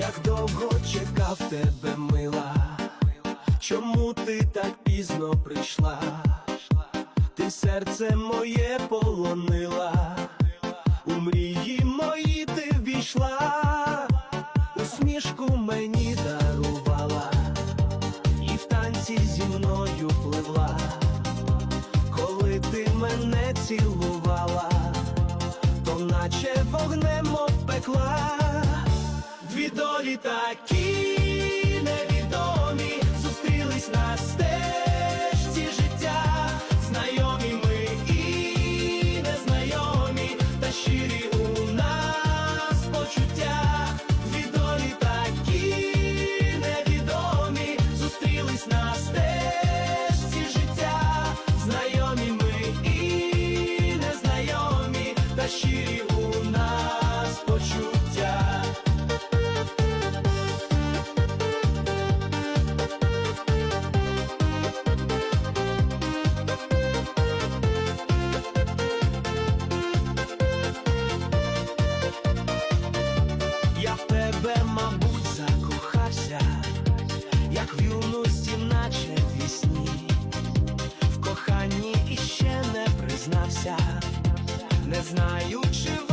як довго чекав тебе, мила, чому ти так пізно прийшла? Ти серце моє полонила, у мрії мої ти ввійшла, усмішку мені дарувала, і в танці зі мною пливла, коли ти мене цілувала, то наче вогнем Люди невідомі зустрілись на стежці життя, знайомі ми і незнайомі, та щирі у нас почуття, відомі такі невідомі, зустрілись на стежці життя, знайомі ми і незнайомі, та щирі у нас почуття. не знаю знаючи.